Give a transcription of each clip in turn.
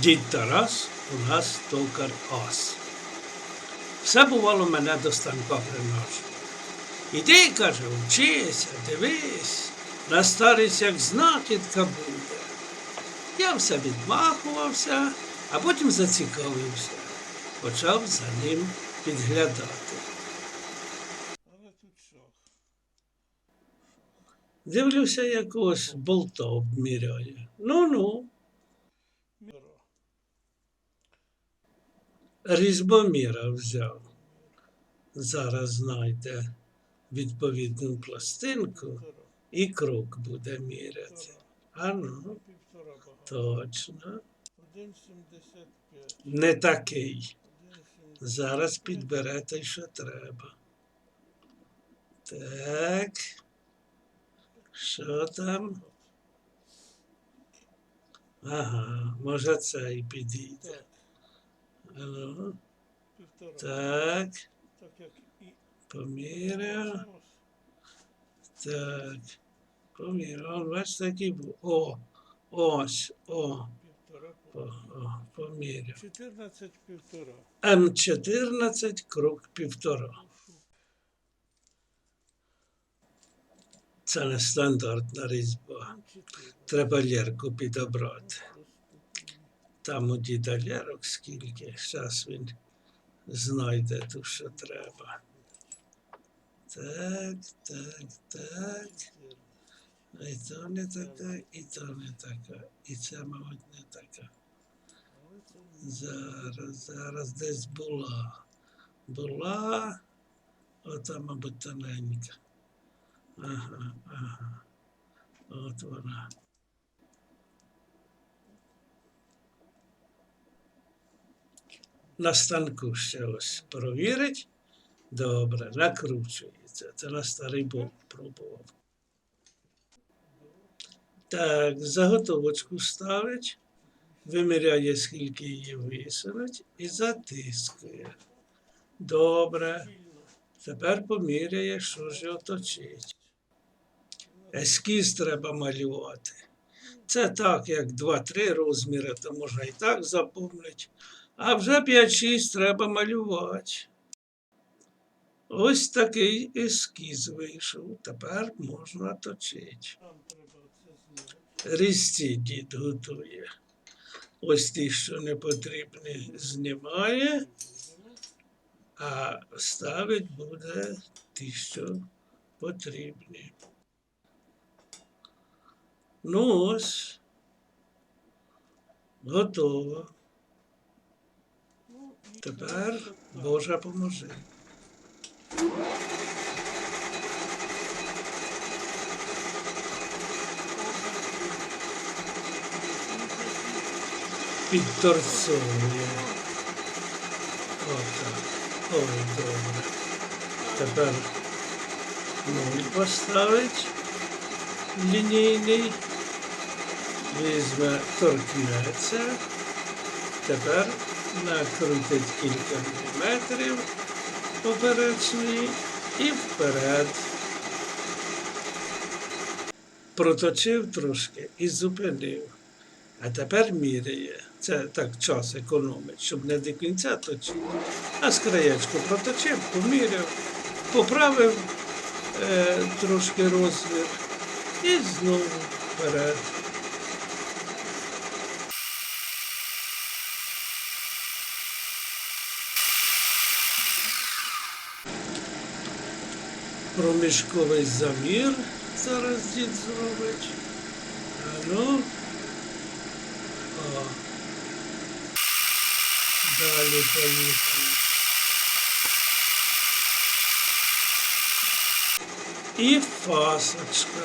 Дід Тарас у нас токар ас. Все бувало мене до станка приношу. Іди, каже, вчися, дивись, на старість як знахідка буде. Я все відмахувався, а потім зацікавився. Почав за ним підглядати. Дивлюся, якогось болта обміряє. Ну-ну, Міро. Різьбоміра взяв. Зараз знайде відповідну пластинку і крок буде міряти. А ну, точно. Не такий. Зараз підберете, що треба. Так. Що там? Ага, може це і підійде. Так, поміряв. Так. Поміряв. Бачите, такий був. О, ось, о, поміряв. 14 півтора. М14, крок півтора. Це не стандартна різьба. Треба лірку підобрати. Там у діда лірок скільки. Зараз він знайде ту, що треба. Так, так, так. І то не така, і то не така. І це, мабуть, не така. Зараз, зараз десь була. Була. Ота, мабуть, тоненька. Ага, ага. От вона. На станку ще ось провірить. Добре, накручується. Це на старий болт пробував. Так, заготовочку ставить, виміряє, скільки її висунуть, і затискує. Добре. Тепер поміряє, що ж його точить. Ескіз треба малювати. Це так, як 2-3 розміри, то можна і так запомнити. А вже 5-6 треба малювати. Ось такий ескіз вийшов. Тепер можна точити. Різці дід готує. Ось ті, що не потрібні, знімає, а ставить буде ті, що потрібні. Ну ось. Готово. Тепер. Боже поможи. Підторцовує. Отак. Ой, добре. Тепер нуль поставить лінійний. Візьме, торкнеться. Тепер накрутить кілька міліметрів поперечної і вперед. Проточив трошки і зупинив. А тепер міряє. Це так час економить, щоб не до кінця точити. А з краєчку проточив, поміряв, поправив е, трошки розмір і знову вперед. Проміжковий замір зараз дід зробить. Ну. О. Далі поїхали. І фасочка.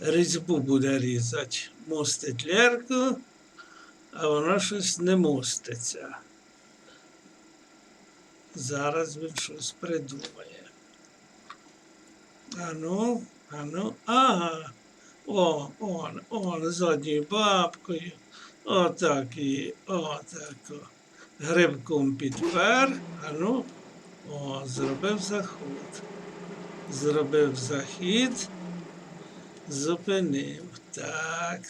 Різьбу буде різати. Мостить лерку, а воно щось не моститься. Зараз він щось придумає. Ану, ану, ага. О, он, он, задньою бабкою. Отак і отако. Грибком підпер, ану, о, зробив заход. Зробив захід, зупинив. Так.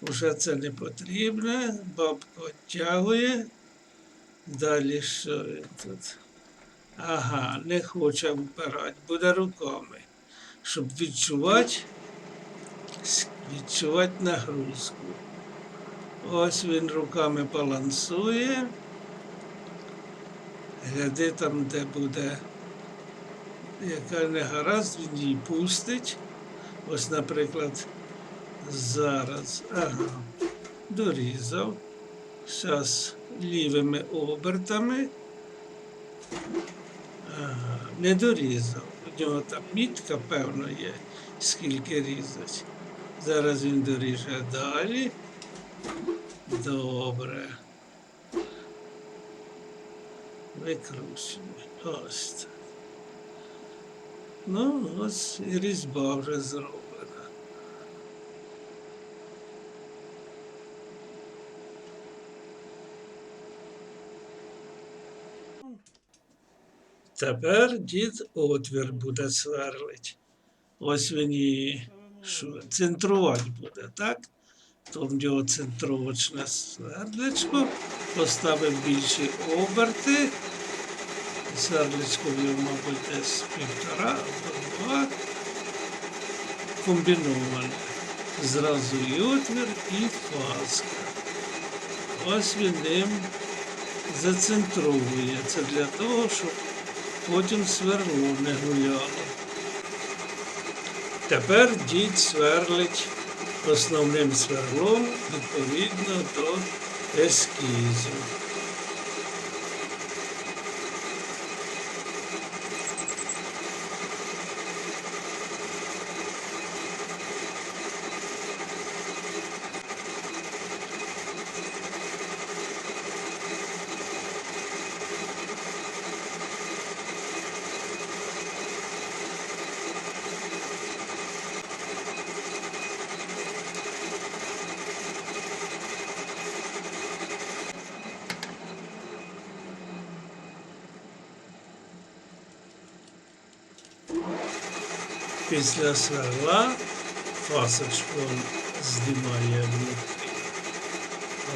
Уже це не потрібно. Бабка оттягує. Далі що він тут? Ага, не хоче впирати, буде руками, щоб відчувати, відчувати нагрузку. Ось він руками балансує. Гляди там, де буде яка не гаразд, він її пустить. Ось, наприклад, зараз. Ага, дорізав. Зараз лівими обертами. Ага, не дорізав. У нього там мітка, певно, є, скільки різать. Зараз він доріже далі. Добре. Викручуємо. Ось так. Ну, ось і різьба вже зроблена. Тепер дід отвір буде сверлить. Ось він її центрувати буде, так? То в нього центровочне свердличко, поставив більші оберти. Свердличко в нього, мабуть, десь півтора або два. Комбіноване. Зразу і отвір, і фаска. Ось він ним зацентровує. Це для того, щоб потім сверло не гуляло. Тепер дід сверлить основним сверлом відповідно до ескізу. Після сверла фасочку знімає внутрі.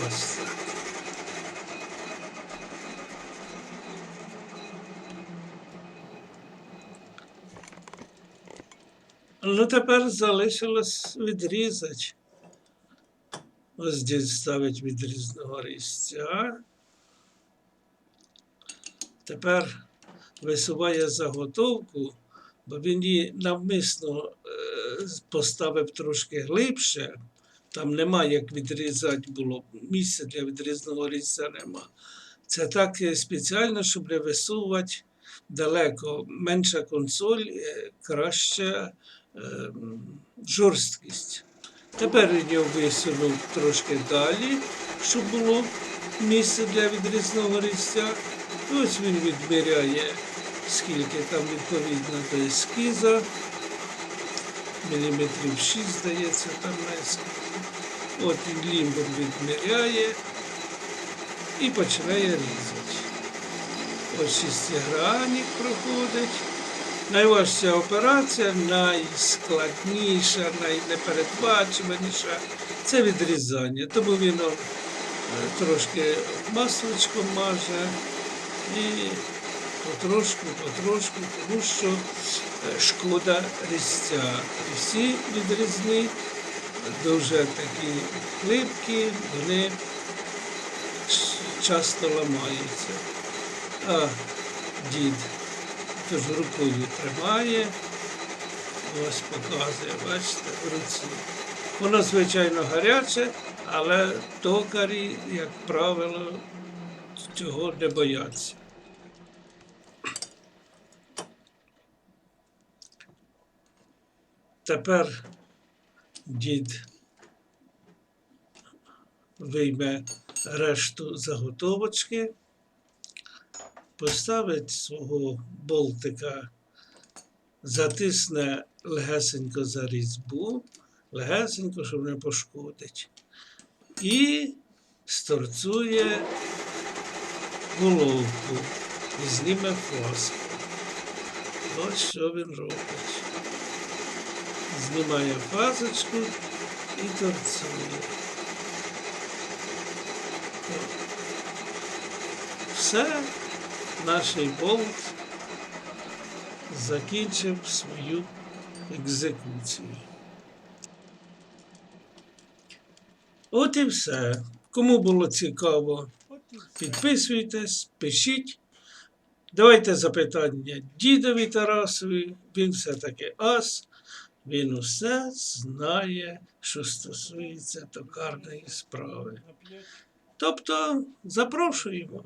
Ось так. Ну, тепер залишилось відрізати. Ось дід ставить відрізного різця. Тепер висуває заготовку, бо він її навмисно е, поставив трошки глибше. Там нема як відрізати було. Місця для відрізного різця нема. Це так е, спеціально, щоб не висувати далеко. Менша консоль, е, краща е, жорсткість. Тепер його висунув трошки далі, щоб було місце для відрізного різця. Ось він відміряє, скільки там відповідно до ескіза. Міліметрів 6, здається, там на. От він лімбом відміряє і починає різати. Ось шестигранник проходить. Найважча операція, найскладніша, найнепередбачуваніша це відрізання. Тому він е, трошки масличком маже і потрошку, потрошку, тому що е, шкода різця. Всі відрізні дуже такі хлипкі, вони часто ламаються. А дід тож рукою тримає, ось показує, бачите, в руці. Воно, звичайно, гаряче, але токарі, як правило, цього не бояться. Тепер дід вийме решту заготовочки, поставить свого болтика, затисне легесенько за різьбу, легесенько, щоб не пошкодить, і сторцує головку і зніме фоску. Ось що він робить. Знімає пазочку і. О. Все, наш болт закінчив свою екзекуцію. От і все. Кому було цікаво, підписуйтесь, пишіть. Давайте запитання дідові Тарасові. Він все-таки ас, він усе знає, що стосується токарної справи. Тобто запрошуємо.